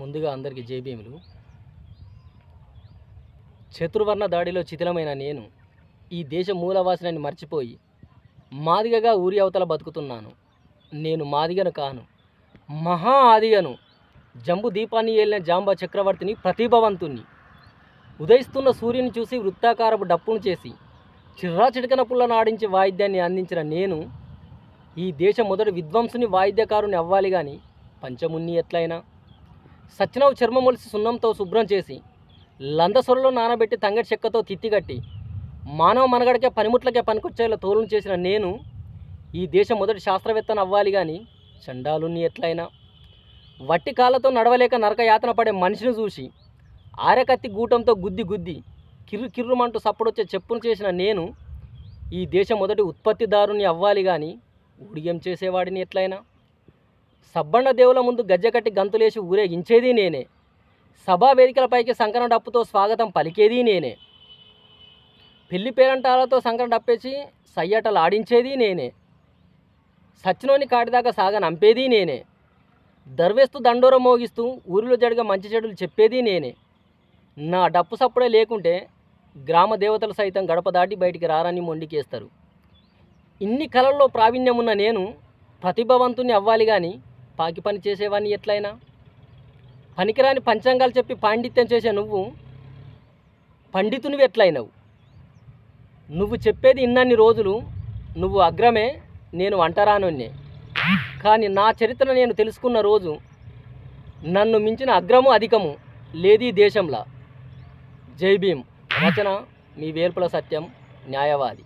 ముందుగా అందరికీ జేబీములు శత్రువర్ణ దాడిలో చితిలమైన నేను ఈ దేశ మూలవాసినని మర్చిపోయి మాదిగగా ఊరి అవతల బతుకుతున్నాను. నేను మాదిగను కాను మహా ఆదిగను. జంబు దీపాన్ని ఏలిన జాంబా చక్రవర్తిని ప్రతిభావంతుణ్ణి. ఉదయిస్తున్న సూర్యుని చూసి వృత్తాకారపు డప్పును చేసి చిర్రా చిటికన పుల్ల నాడించి వాయిద్యాన్ని అందించిన నేను ఈ దేశ మొదటి విద్వాంసుని వాయిద్యకారుని అవ్వాలి కానీ పంచమున్ని ఎట్లయినా సచ్చినవు చర్మమొలిసి సున్నంతో శుభ్రం చేసి లందసొరలో నానబెట్టి తంగటి చెక్కతో తిత్తిగట్టి మానవ మనగడకే పనిముట్లకే పనికొచ్చేలా తోలును చేసిన నేను ఈ దేశం మొదటి శాస్త్రవేత్తను అవ్వాలి కానీ చండాలుని ఎట్లయినా. వట్టి కాళ్ళతో నడవలేక నరక యాతన పడే మనిషిని చూసి ఆరకత్తి గూటంతో గుద్ది గుద్ది కిర్రు కిర్రుమంటూ సప్పుడొచ్చే చెప్పును చేసిన నేను ఈ దేశం మొదటి ఉత్పత్తిదారుని అవ్వాలి కానీ ఊడిగం చేసేవాడిని ఎట్లయినా. సబ్బండ దేవుల ముందు గజ్జకట్టి గంతులేసి ఊరేగించేది నేనే. సభా వేదికలపైకి సంకరణ డప్పుతో స్వాగతం పలికేది నేనే. పెళ్ళి పేరంటాలతో సంకరణ డప్పేసి సయ్యటలు ఆడించేది నేనే. సచ్చినోని కాటిదాకా సాగనంపేది నేనే. దర్వేస్తూ దండోరం మోగిస్తూ ఊరిలో జరిగే మంచి చెడులు చెప్పేది నేనే. నా డప్పు సప్పుడే లేకుంటే గ్రామ దేవతలు సైతం గడప దాటి బయటికి రారని మొండికేస్తారు ఇన్ని కళల్లో ప్రావీణ్యం ఉన్న నేను ప్రతిభావంతుని అవ్వాలి కానీ పాకి పని చేసేవాడిని ఎట్లయినా? పనికిరాని పంచాంగాలు చెప్పి పాండిత్యం చేసే నువ్వు పండితునివి ఎట్లయినవు? నువ్వు చెప్పేది ఇన్నన్ని రోజులు నువ్వు అగ్రమే నేను అంటరానున్నే కానీ నా చరిత్ర నేను తెలుసుకున్న రోజు నన్ను మించిన అగ్రము అధికము లేదీ దేశంలా. జై భీమ్. రచన మీ వేల్పుల సత్యం న్యాయవాది.